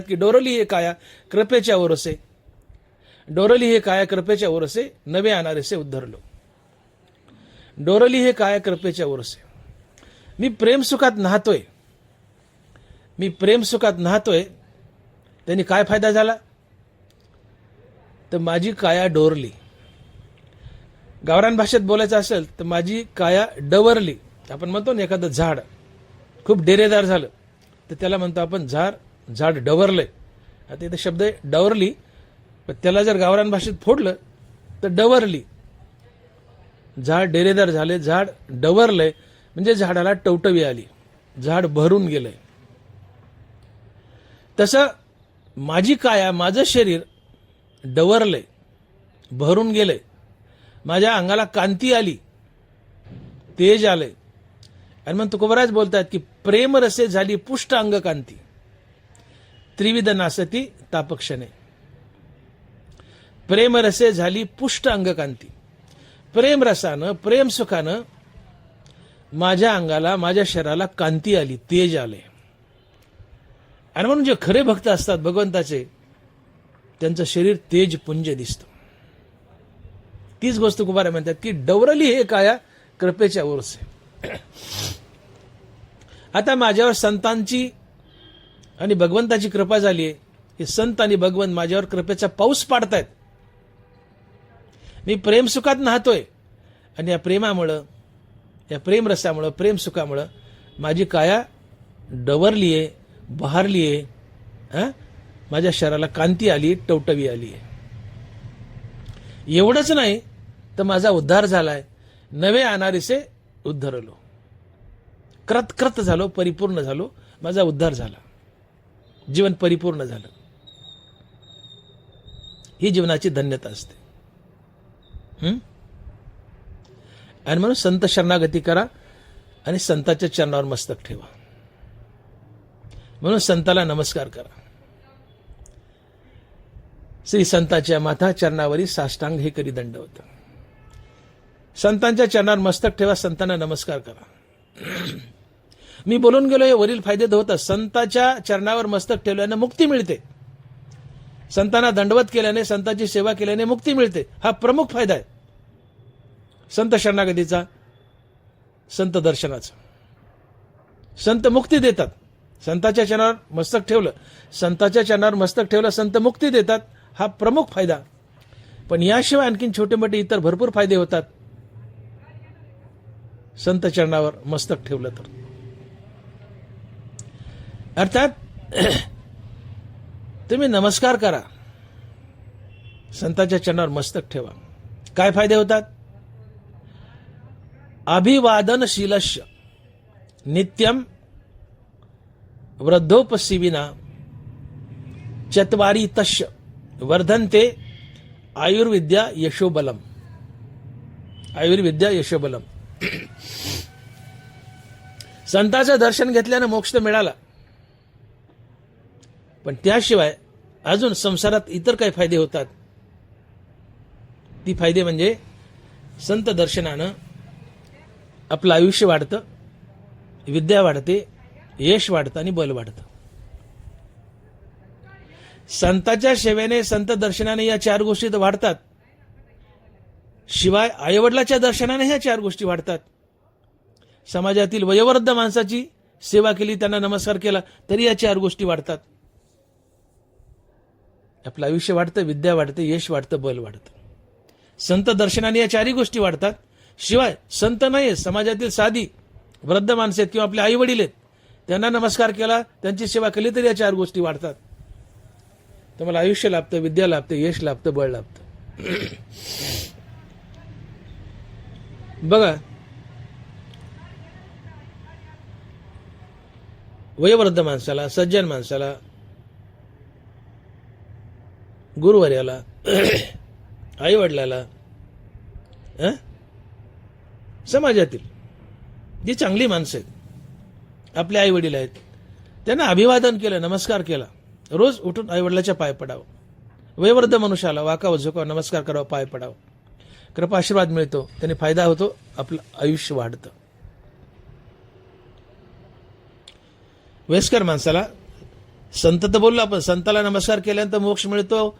की डोरली हे काया कृपेच्या ओरसे. डोरली हे काया कृपेच्या ओरसे नवे अनारेसे उद्धरलो. डोरली हे काया कृपेच्या ओरसे. मी प्रेमसुखात नाहतोय. मी प्रेमसुखात नाहतोय. त्यांनी काय फायदा झाला? तर माझी काया डोरली. गावरान भाषेत बोलायचं असेल तर माझी काया डवरली. आपण म्हणतो ना एखादं झाड. खूप डेरेदार झालं. तर त्याला म्हणतो आपण झाड झाड डवरलंय. आता इथे शब्द आहे डवरली. पण त्याला जर गावरान भाषेत फोडलं तर डवरली. झाड डेरेदार झाले झाड डवरलंय. म्हणजे झाडाला टवटवी आली. झाड भरून गेलंय. तसं माझी काया माझं शरीर डवरलंय भरून गेलंय. माझ्या अंगाला कांती आली तेज आलंय. आणि मग तुकोबराज बोलतात की प्रेम रसे झाली पुष्ट अंग कांती. त्रिविध नासती तापक्षणे. प्रेमरसे झाली पुष्ट अंगकांती. प्रेमरसानं प्रेम रसानं प्रेम सुखानं माझ्या अंगाला माझ्या शरीराला कांती आली तेज आले. आणि म्हणून जे खरे भक्त असतात भगवंताचे त्यांचं शरीर तेज पुंज दिसतं. तीच गोष्ट कुमार म्हणतात की डवरली हे काया कृपेच्या वरसे आता माझ्यावर संतांची आणि भगवंताची कृपा झाली आहे. हे संत आणि भगवंत माझ्यावर कृपेचा पाऊस पाडतायत. मी प्रेमसुखात नाहतोय. आणि या प्रेमामुळं या प्रेमरसामुळं प्रेमसुखामुळं माझी काया डवरली आहे बहारली आहे हां? माझ्या शरीराला कांती आली टवटवी आली आहे एवढंच नाही तर माझा उद्धार झालाय. नवे अनारिसे उद्धरलो. क्रतक्रत झालो परिपूर्ण झालो माझा उद्धार झाला. जीवन परिपूर्ण झालं. ही जीवनाची धन्यता असते. आणि म्हणून संत शरणागती करा आणि संताच्या चरणावर मस्तक ठेवा. म्हणून संताला नमस्कार करा. श्री संताच्या माथा चरणावरी साष्टांग हे करी दंड होत? संतांच्या चरणावर मस्तक ठेवा संतांना नमस्कार करा. मी बोलून गेलो हे वरील फायदे तर होतात संताच्या चरणावर मस्तक ठेवल्याने मुक्ती मिळते. संतांना दंडवत केल्याने संतांची सेवा केल्याने मुक्ती मिळते. हा प्रमुख फायदा आहे. संत शरणागतीचा संत दर्शनाचा. संत मुक्ती देतात. संताच्या चरणावर मस्तक ठेवलं. संताच्या चरणावर मस्तक ठेवलं संत मुक्ती देतात. हा प्रमुख फायदा. पण याशिवाय आणखीन छोटे मोठे इतर भरपूर फायदे होतात. संत चरणावर मस्तक ठेवलं तर. अर्थात तुम्ही नमस्कार करा. संताच्या चरणावर मस्तक ठेवा. काय फायदे होतात? अभिवादनशीलस्य नित्यम वृद्धोपसीविना चत्वारी तस्य वर्धनते आयुर्विद्या यशोबलम. आयुर्विद्या यशोबलम. संताचं दर्शन घेतल्यानं मोक्ष मिळाला. पण त्याशिवाय अजून संसारात इतर काही फायदे होतात. ती फायदे म्हणजे संत दर्शनानं आपलं आयुष्य वाढतं विद्या वाढते यश वाढतं आणि बल वाढतं. संताच्या सेवेने संत दर्शनाने या चार गोष्टी तर वाढतात. शिवाय आईवडिलाच्या दर्शनाने ह्या चार गोष्टी वाढतात. समाजातील वयोवृद्ध माणसाची सेवा केली त्यांना नमस्कार केला तरी या चार गोष्टी वाढतात. आपलं आयुष्य वाढतं विद्या वाढते यश वाढतं बल वाढतं. संत दर्शनाने या चारही गोष्टी वाढतात. शिवाय संत नाही समाजातील साधी वृद्ध माणसे आहेत किंवा आपले आई वडील आहेत त्यांना नमस्कार केला त्यांची सेवा केली तरी या चार गोष्टी वाढतात. तुम्हाला आयुष्य लाभतं विद्या लाभते यश लाभतं बळ लाभतं. बघा. वयोवृद्ध माणसाला सज्जन माणसाला गुरुवर्याला आईवडिलाला समाजातील जी चांगली माणसं आहेत आपले आई वडील आहेत त्यांना अभिवादन केलं नमस्कार केला. रोज उठून आईवडिलाच्या पाय पडावं. वयोवृद्ध मनुष्याला वाकावं झोकावं नमस्कार करावं पाय पडावं. कृपा आशीर्वाद मिळतो त्याने फायदा होतो आपलं आयुष्य वाढतं. वयस्कर माणसाला संत तर बोललो आपण संताला नमस्कार केल्यानंतर मोक्ष मिळतो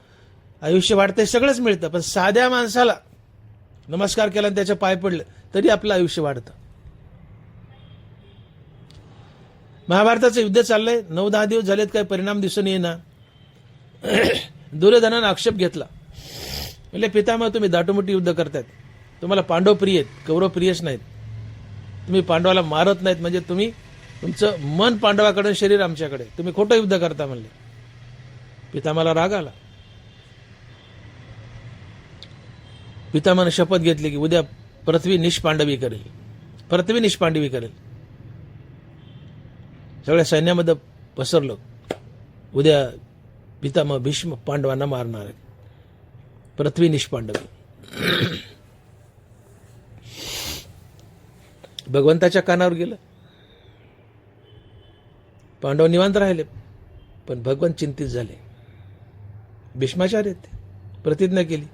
आयुष्य वाढते सगळंच मिळतं पण साध्या माणसाला नमस्कार केल्यानं त्याच्या पाय पडलं तरी आपलं आयुष्य वाढतं. महाभारताचं युद्ध चाललंय नऊ दहा दिवस झालेत काही परिणाम दिसून येईना. दुर्योधनानं आक्षेप घेतला. म्हणजे पितामह तुम्ही दाटोमोठी युद्ध करतायत. तुम्हाला पांडव प्रिय आहेत कौरव प्रियच नाहीत. तुम्ही पांडवाला मारत नाहीत म्हणजे तुम्ही तुमचं मन पांडवाकडे शरीर आमच्याकडे. तुम्ही खोटं युद्ध करता म्हणले. पितामाला राग आला. पितामाने शपथ घेतली की उद्या पृथ्वी निष्पांडवी करेल. पृथ्वी निष्पांडवी करेल. सगळ्या सैन्यामध्ये पसरलं. उद्या पितामह भीष्म पांडवांना मारणार आहेत. पृथ्वी निष्पांडवी. भगवंताच्या कानावर गेलं. पांडव निवांत राहिले पण भगवान चिंतित झाले. भीष्माचार्य ते. प्रतिज्ञा केली.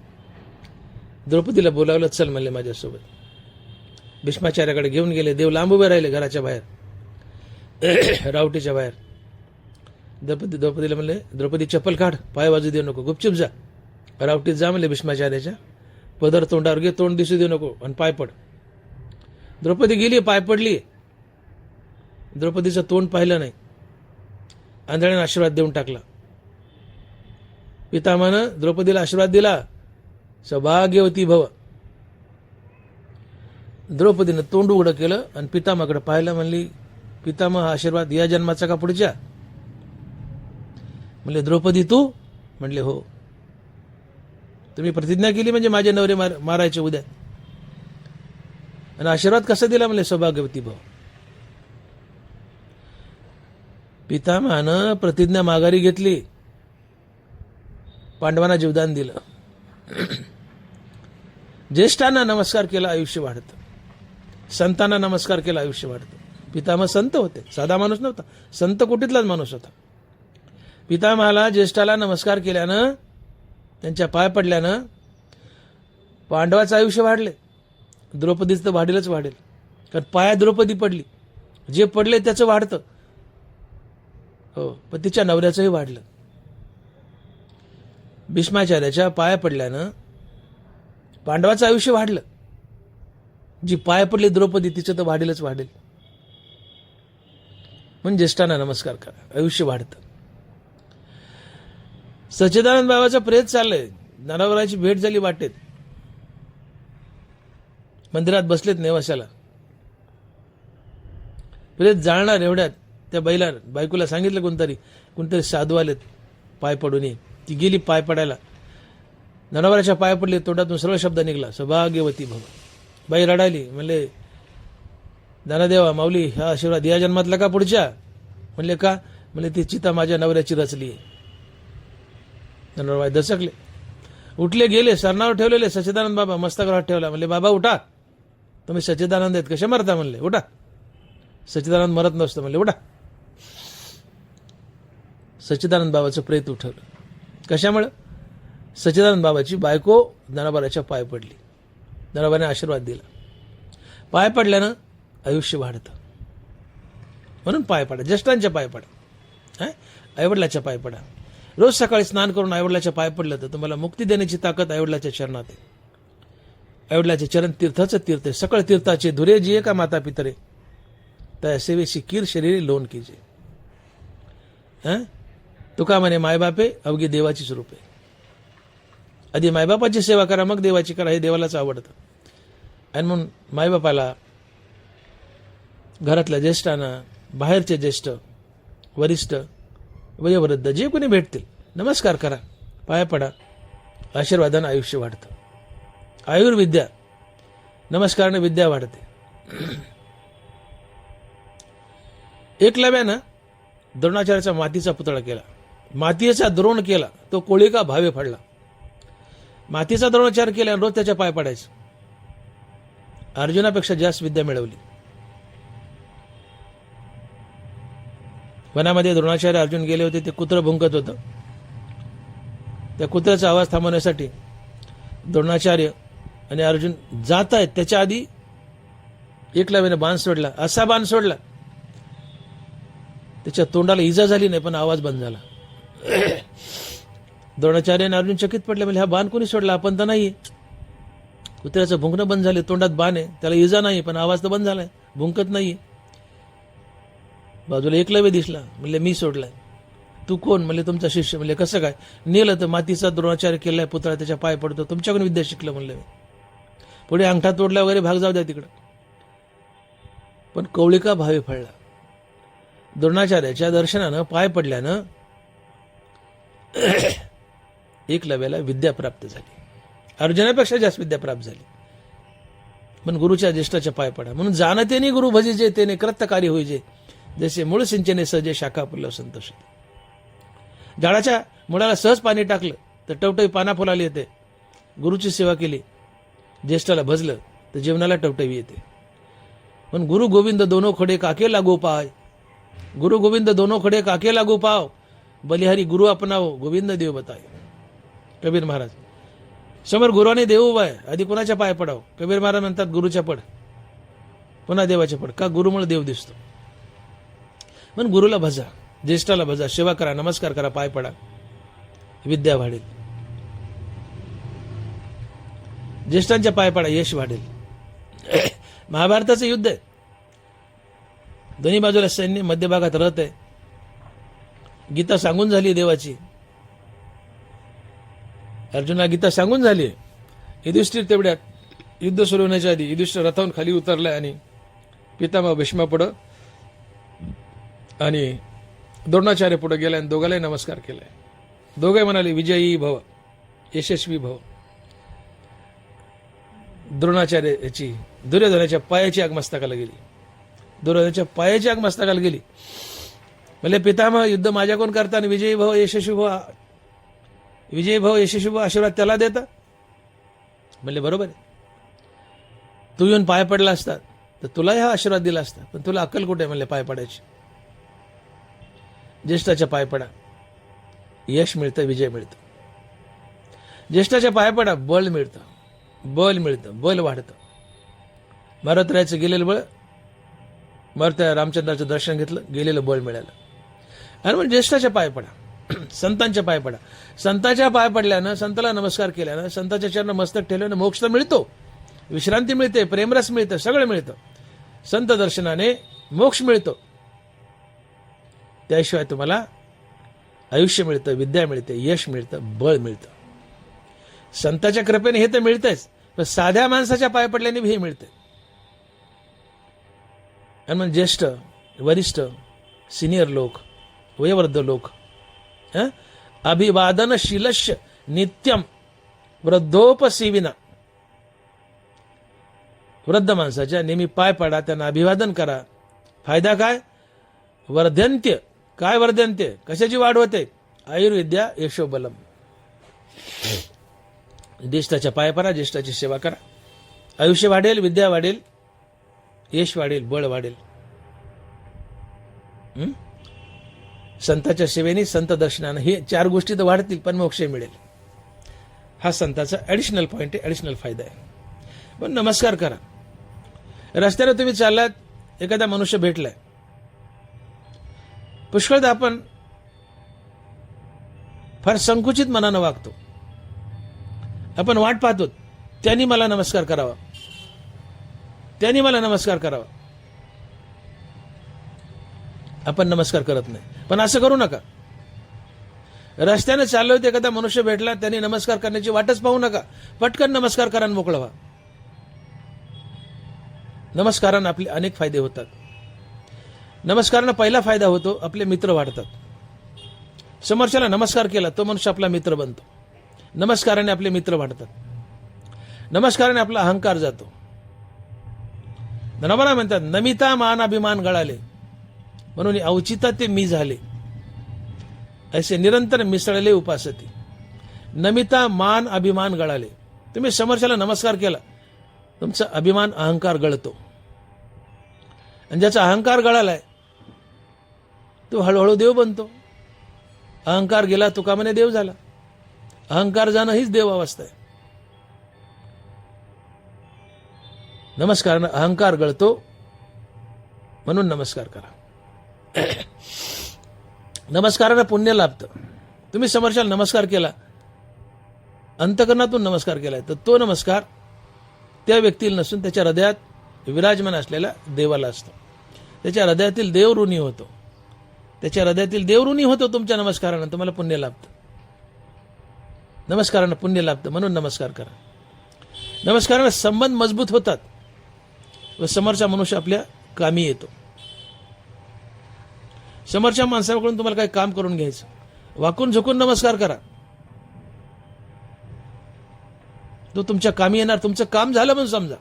द्रौपदीला बोलावलं चल म्हणले माझ्यासोबत. भीष्माचार्याकडे घेऊन गेले. देव लांब उभे राहिले घराच्या बाहेर. रावटीच्या बाहेर. द्रौपदी द्रौपदीला म्हणले द्रौपदी चप्पल काढ. पाय बाजू देऊ नको. गुपचूप जा. रावटीत जा म्हणले भीष्माचार्याच्या. पदर तोंडावर घे तोंड दिसू देऊ नको आणि पाय पड. द्रौपदी गेली पाय पडली. द्रौपदीचं तोंड पाहिलं नाही. आंधळ्यानं आशीर्वाद देऊन टाकला. पितामानं द्रौपदीला आशीर्वाद दिला. सौभाग्यवती भव. द्रौपदीनं तोंड उघडं केलं आणि पितामाकडे पाहिलं म्हणली पितामह हा आशीर्वाद या जन्माचा का पुढच्या? म्हणले द्रौपदी तू? म्हणले हो. तुम्ही प्रतिज्ञा केली म्हणजे माझे नवरे मार मारायचे उद्या. आणि आशीर्वाद कसा दिला? म्हणले सौभाग्यवती भाऊ पितामहानं प्रतिज्ञा माघारी घेतली. पांडवांना जीवदान दिलं. ज्येष्ठांना नमस्कार केला आयुष्य वाढतं. संतांना नमस्कार केला आयुष्य वाढतं. पितामह संत होते. साधा माणूस नव्हता. संत कुटीतलाच माणूस होता. पितामहाला ज्येष्ठाला नमस्कार केल्यानं त्यांच्या पाय पडल्यानं पांडवाचं आयुष्य वाढले. द्रौपदीचं तर वाढेलच वाढेल. कारण पाया द्रौपदी पडली. जे पडले त्याचं वाढतं. हो. पण तिच्या नवऱ्याचंही वाढलं. भीष्माचार्याच्या पाया पडल्यानं पांडवाचं आयुष्य वाढलं. जी पाय पडली द्रौपदी तिचं तर वाढेलच वाढेल. म्हणून ज्येष्ठांना नमस्कार करा. आयुष्य वाढतं. सच्चिदानंद बाबाचा प्रेत चाललंय. नारावराची भेट झाली वाटेत. मंदिरात बसलेत नेवाशाला. प्रेत जाळणार एवढ्यात. त्या बैला बायकोला सांगितलं कोणतरी कोणतरी साधू आलेत पाय पडून ये. ती गेली पाय पडायला. ननवराच्या पाय पडले तोंडातून सर्व शब्द निघला. सौभाग्यवती भव. बाई रडायली म्हणले दानादेवा माऊली हा आशीर्वाद या जन्मातला का पुढच्या? म्हणले का? म्हणले ती चिता माझ्या नवऱ्याची रचली आहे. नरबाई दचकले. उठले गेले सरणावर ठेवलेले सच्चिदानंद बाबा मस्तकावर ठेवला. म्हणले बाबा उठा. तुम्ही सच्चिदानंद आहेत कसे मरता? म्हणले उठा. सच्चिदानंद मरत नसतो म्हणले उठा. सच्चिदानंद बाबाचं प्रेत उठवलं. कशामुळं? सच्चिदानंद बाबाची बायको धनाबाराच्या पाय पडली. धनाबाने आशीर्वाद दिला. पाय पडल्यानं आयुष्य वाढतं. म्हणून पाय पडा. ज्येष्ठांच्या पाय पडा. आईवडिलाच्या पाय पडा. रोज सकाळी स्नान करून आईवडिलाच्या पाय पडलं तर तुम्हाला मुक्ती देण्याची ताकद आईवडिलाच्या चरणात आहे आईवडिलाचे चरण तीर्थाचं तीर्थ आहे. सकळ तीर्थाचे धुरे जिये का माता पितरे. त्या सेवेशी कीर शरीरी लोन कीजे. हां? तुका म्हणे मायबापे अवघी देवाची स्वरूपे. आधी मायबापाची सेवा करा मग देवाची करा हे देवालाच आवडतं. आणि म्हणून मायबापाला घरातल्या ज्येष्ठांना बाहेरचे ज्येष्ठ वरिष्ठ वयोवृद्ध जे कोणी भेटतील नमस्कार करा पाया पडा आशीर्वादानं आयुष्य वाढतं. आयुर्विद्या नमस्कारनं विद्या वाढते. एकलव्यानं द्रोणाचार्याचा मातीचा पुतळा केला. मातीचा द्रोण केला तो कोळीका भावे पडला. मातीचा द्रोणाचार केला आणि रोज त्याच्या पाय पडायचं. अर्जुनापेक्षा जास्त विद्या मिळवली. वनामध्ये द्रोणाचार्य अर्जुन गेले होते ते कुत्र भुंकत होतं. त्या कुत्र्याचा आवाज थांबवण्यासाठी द्रोणाचार्य आणि अर्जुन जात आहेत त्याच्या आधी एकलव्याने बाण सोडला असा बाण सोडला. त्याच्या तोंडाला इजा झाली नाही पण आवाज बंद झाला. द्रोणाचार्याने अर्जुन चकित पडले म्हणजे हा बाण कोणी सोडला? आपण तर नाही कुत्र्याचं भुंकणं बंद झाले तोंडात बाण आहे त्याला इजा नाही पण आवाज तर बंद झालाय भुंकत नाही बाजूला एकलव्य दिसला म्हणले मी सोडलाय. तू कोण? म्हणले तुमचा शिष्य. म्हणले कसं काय? नेलं तर मातीचा द्रोणाचार्य केलाय पुतळा त्याच्या पाय पडतो तुमच्याकडून विद्या शिकलं म्हणले मी. पुढे अंगठा तोडला वगैरे भाग जाऊ द्या तिकडं. पण कवळिका भावे फळला. द्रोणाचार्याच्या दर्शनानं पाय पडल्यानं एकलव्याला विद्या प्राप्त झाली. अर्जुनापेक्षा जास्त विद्या प्राप्त झाली. पण गुरुच्या ज्येष्ठाच्या पाय पडा. म्हणून जाणतेने गुरु भजीजे तेने कृत्यकारी होईजे जसे मूळ सिंचने सहजे शाखा फुलं संतोष झाडाच्या मुळाला सहज पाणी टाकलं तर टवटवी पाना फुलाली येते. गुरुची सेवा केली ज्येष्ठाला भजलं तर जीवनाला टवटवी येते. पण गुरु गोविंद दोनो खडे काके लागू पाय. गुरु गोविंद दोनो खडे काके लागू पाव. बलिहारी गुरु अपनावो गोविंद देव बताय कबीर महाराज समोर गुरुवाने देव उभा आहे आधी कोणाच्या पाय पडाव? कबीर महाराज म्हणतात गुरुच्या पड. पुन्हा देवाच्या पड. का गुरुमुळे देव दिसतो? पण गुरुला भजा ज्येष्ठाला भजा सेवा करा नमस्कार करा पाय पडा. विद्या वाढेल. ज्येष्ठांच्या पाय पडा यश वाढेल. महाभारताचं युद्ध आहे. दोन्ही बाजूला सैन्य मध्यभागात रथ आहे. गीता सांगून झाली देवाची. अर्जुना गीता सांगून झाली. युधिष्ठिर तेवढ्यात युद्ध सुरू होण्याच्या आधी युधिष्ठिर रथावून खाली उतरलाय आणि पितामा भीष्मा पुढं आणि द्रोणाचार्य पुढे गेलाय आणि दोघांलाही नमस्कार केलाय. दोघे म्हणाले विजयी भव यशस्वी भव. द्रोणाचार्य याची दुर्योधनाच्या पायाची आग मस्तकाला गेली. दुर्योधनाच्या पायाची आग मस्तकाला गेली. म्हणजे पितामह युद्ध माझ्याकडून करता आणि विजयी भव यशस्वी भाऊ विजयी भाऊ यशस्वी भाऊ आशीर्वाद त्याला देता. म्हणले बरोबर आहे. तू येऊन पाय पडला असता तर तुलाही हा आशीर्वाद दिला असता पण तुला अक्कल कुठे म्हणले पाय पडायची. ज्येष्ठाच्या पाय पडा. यश मिळतं विजय मिळतं. ज्येष्ठाच्या पाय पडा बळ मिळतं. बल मिळतं बल वाढतं. मारत गेलेलं बळ मारुत्या रामचंद्राचं दर्शन घेतलं गेलेलं बळ मिळालं. आणि मग ज्येष्ठाच्या पाय पडा. संतांच्या पाय पडा. संताच्या पाय पडल्यानं संताला नमस्कार केल्यानं संताच्या चरण मस्तक ठेवल्यानं मोक्ष तर मिळतो. विश्रांती मिळते प्रेमरस मिळतं सगळं मिळतं. संत दर्शनाने मोक्ष मिळतो. त्याशिवाय तुम्हाला आयुष्य मिळतं विद्या मिळते यश मिळतं बळ मिळतं. संताच्या कृपेने हे तर मिळतंच पण साध्या माणसाच्या पाय पडल्याने हे मिळते आणि मग ज्येष्ठ वरिष्ठ सिनियर लोक वयोवृद्ध लोक। अभिवादनशीलश नित्यम वृद्धोपसेविना। वृद्ध माणसाच्या नेहमी पाय पडा त्यांना अभिवादन करा. फायदा काय? वर्धंत्य काय वर्धंत्य कशाची वाढ होते? आयुर्विद्या यशोबलम. ज्येष्ठाच्या पाय पडा ज्येष्ठाची सेवा करा. आयुष्य वाढेल विद्या वाढेल यश वाढेल बळ वाढेल. हम्म संताच्या सेवेने संत दर्शनानं. हे चार गोष्टी तर वाढतील पण मोक्ष मिळेल. हा संताचा ॲडिशनल पॉईंट आहे ॲडिशनल फायदा आहे. पण नमस्कार करा. रस्त्याने तुम्ही चाललात एखादा मनुष्य भेटलाय. पुष्कळदा आपण फार संकुचित मनानं वागतो. आपण वाट पाहतो त्यांनी मला नमस्कार करावा. त्यांनी मला नमस्कार करावा. आपण नमस्कार करत नाही. पण असं करू नका. रस्त्याने चाललो होते एखादा मनुष्य भेटला त्यांनी नमस्कार करण्याची वाटच पाहू नका. पटकन नमस्कार करा मोकळवा. व्हा नमस्कारानं आपले अनेक फायदे होतात. नमस्कारानं पहिला फायदा होतो आपले मित्र वाढतात. समोरच्याला नमस्कार केला तो मनुष्य आपला मित्र बनतो. नमस्काराने आपले मित्र वाढतात. नमस्काराने आपला अहंकार जातो. धनबरा म्हणतात नमिता मान अभिमान गळाले. म्हणून अवचिता ते मी झाले. असे निरंतर मिसळले उपासती. नमिता मान अभिमान गळाले. तुम्ही समोरच्याला नमस्कार केला. तुमचा अभिमान अहंकार गळतो. आणि ज्याचा अहंकार गळालाय तो हळूहळू देव बनतो. अहंकार गेला तुका म्हणे देव झाला. अहंकार जाणं हीच देव अवस्था आहे. नमस्कार अहंकार गळतो म्हणून नमस्कार करा. नमस्कारानं पुण्य लाभतं. तुम्ही समोरच्याला नमस्कार केला. अंतकरणातून नमस्कार केलाय. तर तो नमस्कार त्या व्यक्तीला नसून त्याच्या हृदयात विराजमान असलेल्या देवाला असतो. त्याच्या हृदयातील देव ऋणी होतो. त्याच्या हृदयातील देव ऋणी होतो तुमच्या नमस्कारानं. तुम्हाला पुण्य लाभतं. नमस्कारानं पुण्य लाभतं. म्हणून नमस्कार करा. नमस्कारानं संबंध मजबूत होतात. व समोरचा मनुष्य आपल्या कामी येतो. समोरच्या माणसाकडून तुम्हाला काही काम करून घ्यायचं. वाकून झुकून नमस्कार करा. तो तुमच्या कामी येणार तुमचं काम झालं म्हणून समजा.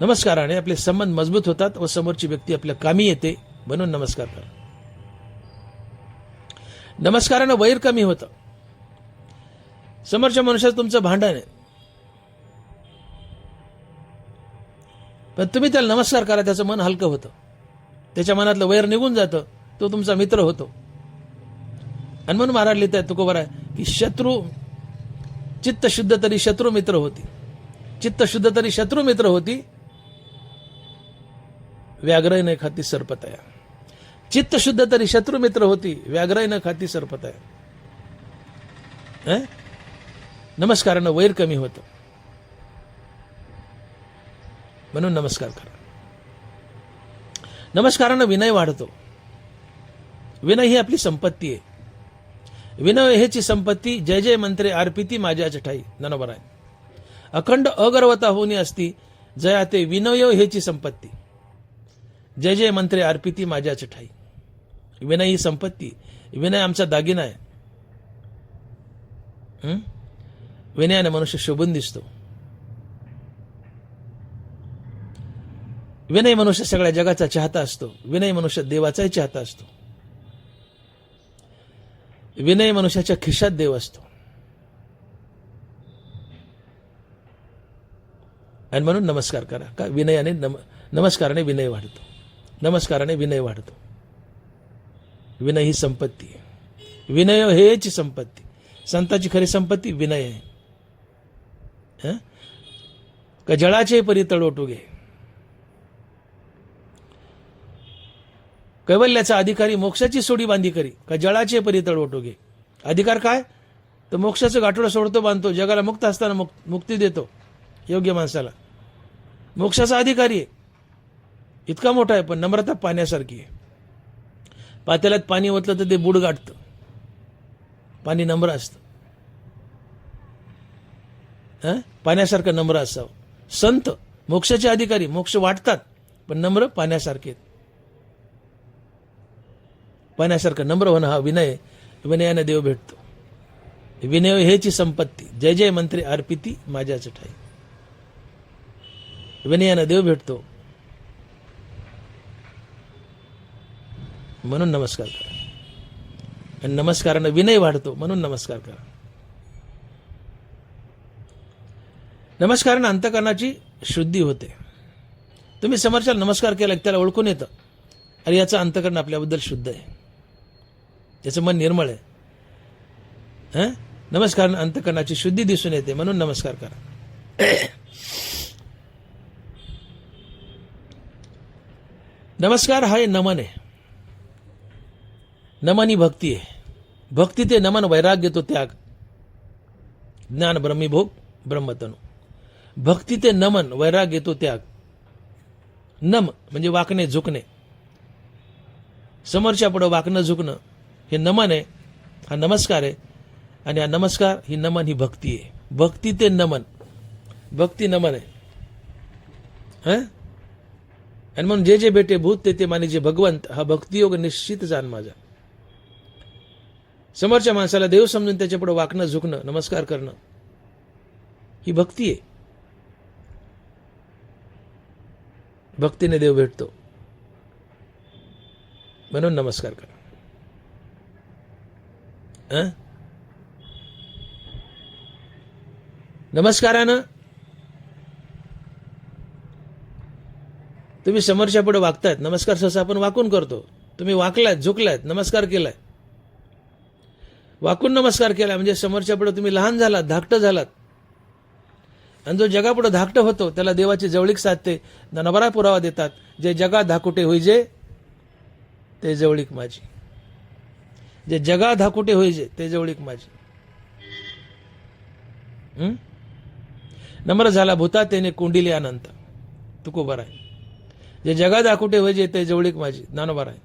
नमस्काराने आपले संबंध मजबूत होतात व समोरची व्यक्ती आपल्या कामी येते म्हणून नमस्कार करा. नमस्कारानं वैर कमी होतं. समोरच्या मनुष्याचं तुमचं भांडण आहे. पण तुम्ही त्याला नमस्कार करा त्याचं मन हलकं होतं. त्याच्या मनातलं वैर निघून जातं. तो तुमचा मित्र होतो. आणि म्हणून महाराज लिहित आहेत तुकोबर आहे की शत्रू चित्त शुद्ध तरी शत्रू मित्र होती. चित्त शुद्ध तरी शत्रू मित्र होती. व्याघ्र न खाती सर्पतया. चित्त शुद्ध तरी शत्रू मित्र होती व्याघ्र न खाती सर्पतया. नमस्कारानं वैर कमी होतं. म्हणून नमस्कार करा. नमस्कारानं विनय वाढतो. विनय ही आपली संपत्ती आहे. विनय हेची संपत्ती जय जय मंत्रे अर्पिती माझ्या चठाई ननबर आहे अखंड अगर्वता होऊनी असती जया ते विनय हेची संपत्ती. जय जय मंत्रे अर्पिती माझ्या चठाई विनय ही संपत्ती. विनय आमचा दागिना आहे. विनयाने मनुष्य शोभून दिसतो. विनय मनुष्य सगळ्या जगाचा चाहता असतो. विनय मनुष्य देवाचाही चाहता असतो. विनय मनुष्याच्या खिशात देव असतो. आणि म्हणून नमस्कार करा. का? विनयाने नम नमस्काराने विनय वाढतो. नमस्काराने विनय वाढतो. विनय ही संपत्ती आहे. विनय हेची संपत्ती. संताची खरी संपत्ती विनय आहे. का जळाचे परी तळोटुगे कैवल्याचा अधिकारी मोक्षाची सोडी बांधी करी का जळाचे परी तळवटोगे अधिकार काय? तर मोक्षाचं गाठोडं सोडतो बांधतो जगाला मुक्त असताना मुक- मुक्ती देतो योग्य माणसाला. मोक्षाचा अधिकारी आहे. इतका मोठा आहे पण नम्रता पाण्यासारखी आहे. पात्यालात पाणी ओतलं तर ते बुड गाठतं. पाणी नम्र असतं. पाण्यासारखं नम्र असावं. संत मोक्षाचे अधिकारी मोक्ष वाटतात पण नम्र पाण्यासारखे आहेत. पाहण्यासारखं नम्र होणं हा विनय विनयाने देव भेटतो. विनय हेची संपत्ती. जय जय मंत्री अर्पिती माझ्याच ठाई. विनयानं देव भेटतो. म्हणून नमस्कार करा. आणि नमस्कारानं विनय वाढतो म्हणून नमस्कार करा. नमस्कारानं अंतकरणाची शुद्धी होते. तुम्ही समोरच्याला नमस्कार केला की त्याला ओळखून येतं. अरे याचं अंतकरण आपल्याबद्दल शुद्ध आहे. त्याचं मन निर्मळ आहे. हं? नमस्कार अंतकरणाची शुद्धी दिसून येते. म्हणून नमस्कार करा. नमस्कार हा नमन. आहे नमन ही भक्ती आहे. भक्ती ते नमन वैराग्य तो त्याग. ज्ञान ब्रह्मीभोग ब्रह्मतनु. भक्ती ते नमन वैराग्य तो त्याग. नम म्हणजे वाकणे झुकणे. समोरच्या पुढं वाकणं झुकणं. हे नमन आहे हा नमस्कार आहे आणि हा नमस्कार ही नमन ही भक्ती आहे. भक्ती ते नमन. भक्ती नमन आहे. हं? आणि म्हणून जे जे भेटे भूत ते ते माने जे भगवंत हा भक्तियोग निश्चित जाण माझा. समोरच्या माणसाला देव समजून त्याच्या पुढे वाकणं झुकणं नमस्कार करणं ही भक्ती आहे. भक्तीने देव भेटतो. म्हणून नमस्कार करा हं? नमस्कारानं तुम्ही समोरच्या पुढे वागतायत. नमस्कार सहसा आपण वाकून करतो. तुम्ही वाकलायत झुकलायत नमस्कार केलाय. वाकून नमस्कार केला म्हणजे समोरच्या पुढे तुम्ही लहान झालात धाकटं झालात. आणि जो जगापुढे धाकटं होतो त्याला देवाची जवळीक साधते नबरा पुरावा देतात. जे जगा धाकुटे होईजे ते जवळीक माझी. जे जगा धाकुटे होईजे ते जवळीक माझी. नम्र झाला भूता त्याने कुंडिली अनंत. तुकोबर आहे जे जगा धाकुटे होईजे ते जवळीक माझी. ज्ञानोबर आहे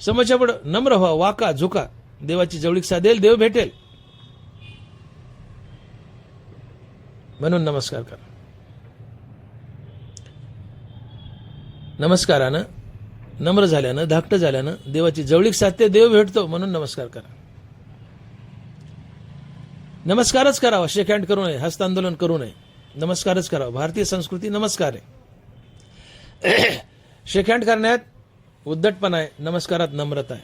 समोरच्यापुढं नम्र व्हा वाका झुका. देवाची जवळीक साधेल देव भेटेल. म्हणून नमस्कार करा. नमस्कारानं. नम्र झाल्यानं धाकटं झाल्यानं देवाची जवळीक साधते देव भेटतो म्हणून नमस्कार करा. नमस्कारच करावा शेक हँड करू नये हस्तांदोलन करू नये. नमस्कारच करावा. भारतीय संस्कृती नमस्कार आहे. शेक हँड करण्यात उद्धटपणा आहे नमस्कारात नम्रता आहे.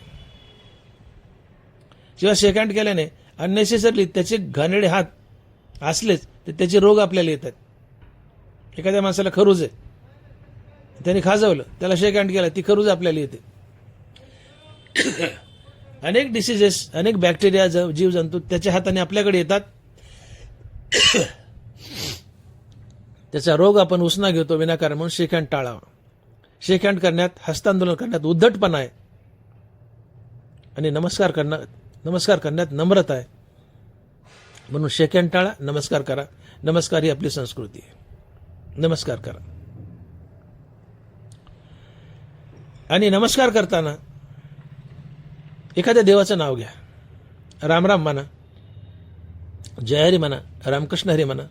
शिवाय शेक हँड केल्याने अननेसेसरली त्याचे घाणेडे हात असलेच तर त्याचे रोग आपल्याला येतात. एखाद्या माणसाला खरूच आहे. त्याने खाजवलं. त्याला शेक हँड केला. ती खरूज आपल्याला येते. अनेक डिसिजेस अनेक बॅक्टेरिया जीवजंतू त्याच्या हाताने आपल्याकडे येतात. त्याचा रोग आपण उसना घेतो विनाकारण म्हणून शेक हँड टाळावा. शेक हँड करण्यात हस्तांदोलन करण्यात उद्धटपणा आहे. आणि नमस्कार करण्यात नमस्कार करण्यात नम्रता आहे. म्हणून शेक हँड टाळा नमस्कार करा. नमस्कार ही आपली संस्कृती आहे. नमस्कार करा. आणि नमस्कार करताना एखाद्या देवाचं नाव घ्या. रामराम म्हणा. जय हरी म्हणा. रामकृष्ण हरी म्हणा.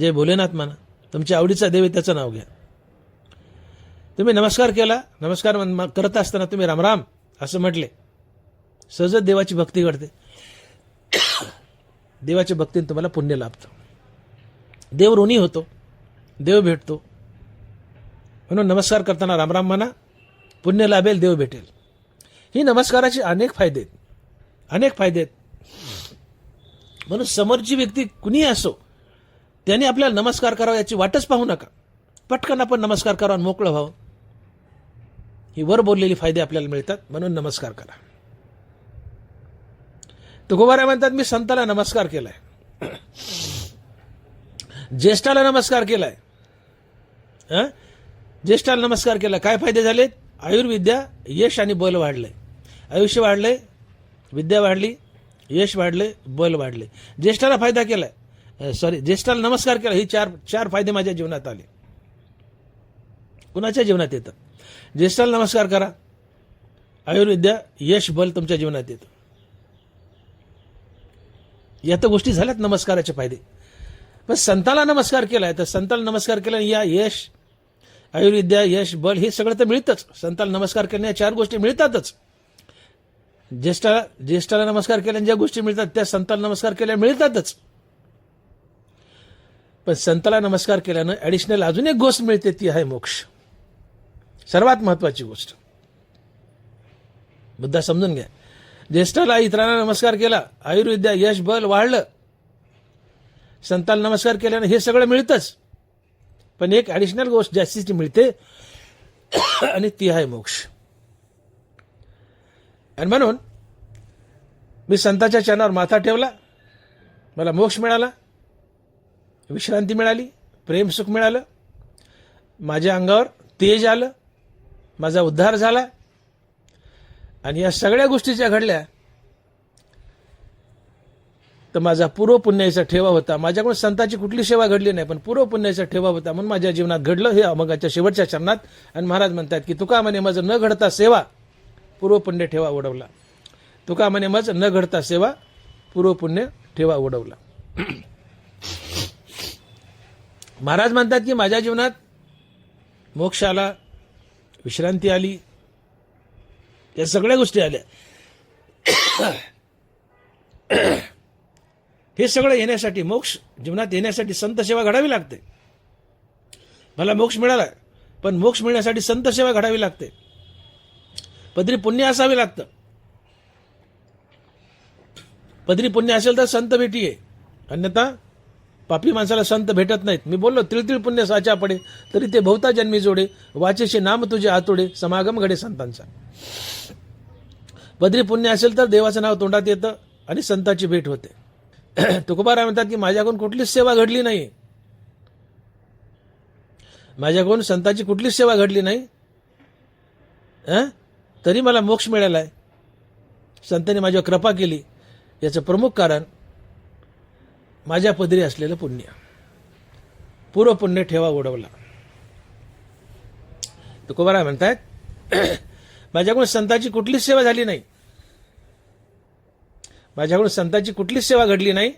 जय भोलेनाथ म्हणा. तुमच्या आवडीचा देव आहे त्याचं नाव घ्या. तुम्ही नमस्कार केला नमस्कार करत असताना तुम्ही रामराम असं म्हटले. सहजच देवाची भक्ती घडते. देवाच्या भक्तीने तुम्हाला पुण्य लाभतं. देव ऋणी होतो. देव भेटतो. म्हणून नमस्कार करताना रामराम म्हणा पुण्य लाभेल देव भेटेल. ही नमस्काराचे अनेक फायदे आहेत. अनेक फायदे आहेत. म्हणून समोरची व्यक्ती कुणीही असो त्याने आपल्याला नमस्कार करावा याची वाटच पाहू नका. पटकन आपण नमस्कार करावा आणि मोकळं व्हावं. ही वर बोललेली फायदे आपल्याला मिळतात म्हणून नमस्कार करा. तुकोबारा म्हणतात मी संताला नमस्कार केलाय. ज्येष्ठाला नमस्कार केलाय. ज्येष्ठाला नमस्कार केला. काय फायदे झालेत? आयुर्विद्या यश आणि बल वाढलंय आयुष्य वाढलंय विद्या वाढली यश वाढले बल वाढले. ज्येष्ठाला फायदा केलाय. सॉरी ज्येष्ठाला नमस्कार केला ही चार चार फायदे माझ्या जीवनात आले. कुणाच्या जीवनात येतं? ज्येष्ठाला नमस्कार करा. आयुर्विद्या यश बल तुमच्या जीवनात येतं. या तर गोष्टी झाल्यात नमस्काराचे फायदे. पण संताला नमस्कार केलाय तर संताला नमस्कार केला या यश आयुर्विद्या यश बल हे सगळं तर मिळतंच. संताला नमस्कार केल्याने या चार गोष्टी मिळतातच. ज्येष्ठाला ज्येष्ठाला नमस्कार केल्याने ज्या गोष्टी मिळतात त्या संताला नमस्कार केल्या मिळतातच. पण संताला नमस्कार केल्यानं ॲडिशनल अजून एक गोष्ट मिळते ती आहे मोक्ष. सर्वात महत्वाची गोष्ट. मुद्दा समजून घ्या. ज्येष्ठाला इतरांना नमस्कार केला आयुर्विद्या यश बल वाढलं. संताला नमस्कार केल्यानं हे सगळं मिळतंच. पण एक ॲडिशनल गोष्ट जास्तीची मिळते. आणि ती आहे मोक्ष. आणि म्हणून मी संताच्या चरणावर माथा ठेवला. मला मोक्ष मिळाला. विश्रांती मिळाली. प्रेम सुख मिळालं. माझ्या अंगावर तेज आलं. माझा उद्धार झाला. आणि या सगळ्या गोष्टी ज्या घडल्या तर माझा पूर्व पुण्याचा ठेवा होता. माझ्याकडून संताची कुठली सेवा घडली नाही पण पूर्व पुण्याचा ठेवा होता म्हणून माझ्या जीवनात घडलं. हे अमगाच्या शेवटच्या चरणात. आणि महाराज म्हणतात की तुका म्हणे माझं न घडता सेवा पूर्व पुण्य ठेवा उडवला. तुका म्हणे मज न घडता सेवा पूर्व पुण्य ठेवा उडवला. महाराज म्हणतात की माझ्या जीवनात मोक्ष आला विश्रांती आली. या सगळ्या गोष्टी आल्या. हे सगळं येण्यासाठी मोक्ष जीवनात येण्यासाठी संत सेवा घडावी लागते. मला मोक्ष मिळाला पण मोक्ष मिळण्यासाठी संत सेवा घडावी लागते. पदरी पुण्य असावे लागतं. पदरी पुण्य असेल तर संत भेटी आहे अन्यथा पापी माणसाला संत भेटत नाहीत. मी बोललो तिळतिळ पुण्य साच्या पडे तरी ते भोवता जन्मी जोडे वाचेचे नाम तुझे आतोडे समागम घडे संतांचा. पदरी पुण्य असेल तर देवाचं नाव तोंडात येतं आणि संताची भेट होते. तुकोबाराय म्हणतात की माझ्याकडून कुठलीच सेवा घडली नाही. माझ्याकडून संताची कुठलीच सेवा घडली नाही. तरी मला मोक्ष मिळाला आहे संतांनी माझ्यावर कृपा केली. याचं प्रमुख कारण माझ्या पदरी असलेलं पुण्य. पूर्व पुण्य ठेवा उडवला तुकोबाराय म्हणतात माझ्याकडून संतांची कुठलीच सेवा झाली नाही. माझ्याकडून संतांची कुठलीच सेवा घडली नाही.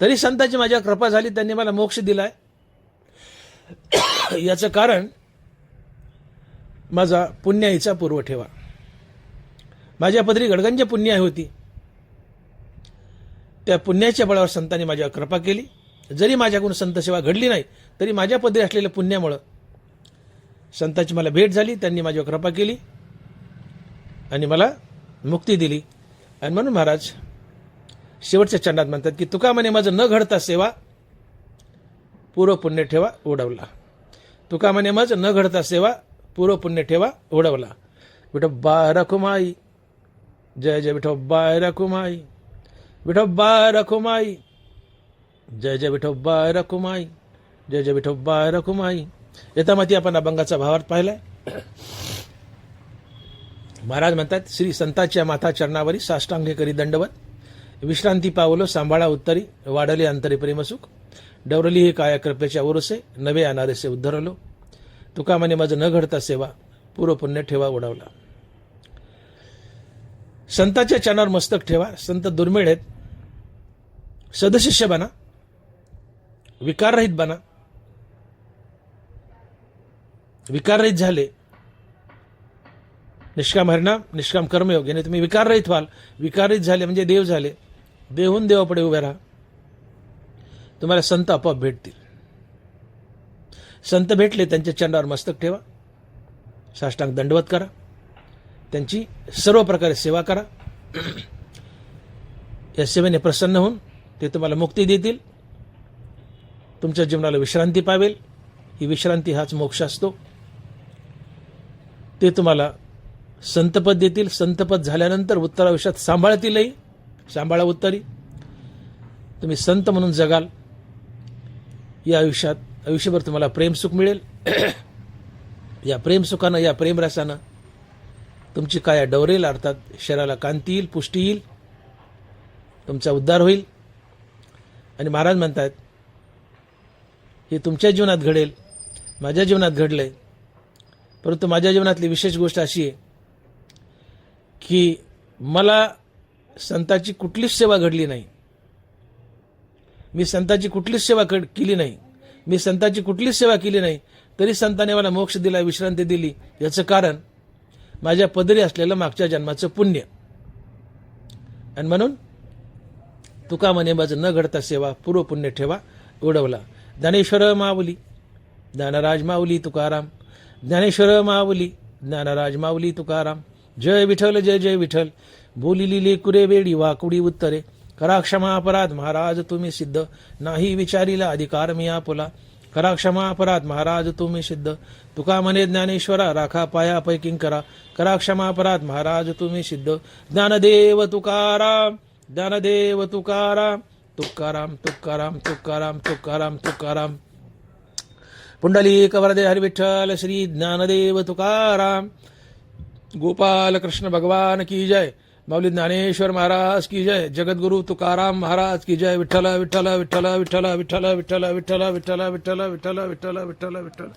तरी संतांची माझ्या कृपा झाली त्यांनी मला मोक्ष दिलाय. याचं कारण माझा पुण्याईचा पूर्व ठेवा. माझ्या पदरी गडगंज पुण्याई होती. त्या पुण्याच्या बळावर संतांनी माझ्यावर कृपा केली. जरी माझ्याकडून संतसेवा घडली नाही तरी माझ्या पदरी असलेल्या पुण्यामुळं संतांची मला भेट झाली त्यांनी माझ्यावर कृपा केली आणि मला मुक्ती दिली. आणि म्हणून महाराज शेवटच्या चंडात म्हणतात की तुका म्हणे माझं न घडता सेवा पूर्व पुण्य ठेवा उडवला. तुका म्हणे माझं न घडता सेवा पूर्व पुण्य ठेवा उडवला. विठो रखुमाई जय जय विठो रखुमाई विठो रखुमाई जय जय विठो रखुमाई जय जय विठो बारखुमाई रखुमाई माती आपण अभंगाचा भावार्थ पाहिलाय. महाराज म्हणतात श्री संताच्या माथा चरणावरी साष्टांगे करी दंडवत. विश्रांती पावलो सांभाळा उत्तरी वाढले अंतरी प्रेमसुख. डवरली हे काया कृपेच्या ओरसे नवे अनारेसे उद्धरलो. तुका म्हणे माझं न घडता सेवा पूर्वपुण्य ठेवा उडवला. संताच्या चरणावर मस्तक ठेवा संत दुर्मिळ आहेत. सदशिष्य बना विकाररहित बना. विकाररहित झाले निष्काम हरिणाम निष्काम कर्मयोग याने तुम्ही विकाररहित व्हाल. विकाररहित झाले म्हणजे देव झाले. देहून देवापुढे उभे राहा. तुम्हाला संत आपोआप भेटतील. संत भेटले त्यांच्या चंडावर मस्तक ठेवा. साष्टांग दंडवत करा. त्यांची सर्व प्रकारे सेवा करा. या सेवेने प्रसन्न होऊन ते तुम्हाला मुक्ती देतील. तुमच्या जीवनाला विश्रांती पावेल. ही विश्रांती हाच मोक्ष असतो. ते तुम्हाला संतपद देतील संतपद झाल्यानंतर उत्तर आयुष्यात सांभाळतीलही सांभाळा उत्तरी. तुम्ही संत म्हणून जगाल. या आयुष्यात आयुष्यभर तुम्हाला प्रेमसुख मिळेल. या प्रेमसुखानं या प्रेमरसानं तुमची काया डवरेल अर्थात शरीराला कांती येईल पुष्टी येईल तुमचा उद्धार होईल. आणि महाराज म्हणतात हे तुमच्या जीवनात घडेल माझ्या जीवनात घडलंय. परंतु माझ्या जीवनातली विशेष गोष्ट अशी आहे की मला संताची कुठलीच सेवा घडली नाही. मी संताची कुठलीच सेवा केली नाही. मी संताची कुठलीच सेवा केली नाही तरी संताने मला मोक्ष दिला विश्रांती दिली. याचं कारण माझ्या पदरी असलेलं मागच्या जन्माचं पुण्य. आणि म्हणून तुका म्हणे माझं न घडता सेवा पूर्व पुण्य ठेवा उडवला. ज्ञानेश्वर माऊली ज्ञानराज माऊली तुकाराम. ज्ञानेश्वर माऊली ज्ञानराज माऊली तुकाराम. जय विठ्ठल जय जय विठ्ठल. बोलिली लेकुरे वेडी वाकुडी उत्तरे. करा क्षमा अपराध महाराज तुम्ही सिद्ध. नाही विचारिला अधिकार मी आपुला. करा क्षमा अपराध महाराज तुम्ही सिद्ध. तुका म्हणे ज्ञानेश्वरा राखा पाया पैकिंग करा. करा क्षमा अपराध महाराज तुम्ही सिद्ध. ज्ञानदेव तुकाराम ज्ञानदेव तुकाराम. तुकाराम तुकाराम तुकाराम तुकाराम तुकाराम. पुंडलिक वरदे हरिविठ्ठल श्री ज्ञानदेव तुकाराम. गोपाल कृष्ण भगवान की जय माऊली ज्ञानेश्वर महाराज की जय जगद्गुरु तुकाराम महाराज की जय विठ्ठल विठ्ठल विठ्ठल विठ्ठल विठ्ठल विठ्ठल विठ्ठल विठ्ठल विठ्ठल विठ्ठल विठ्ठल विठ्ठल विठ्ठल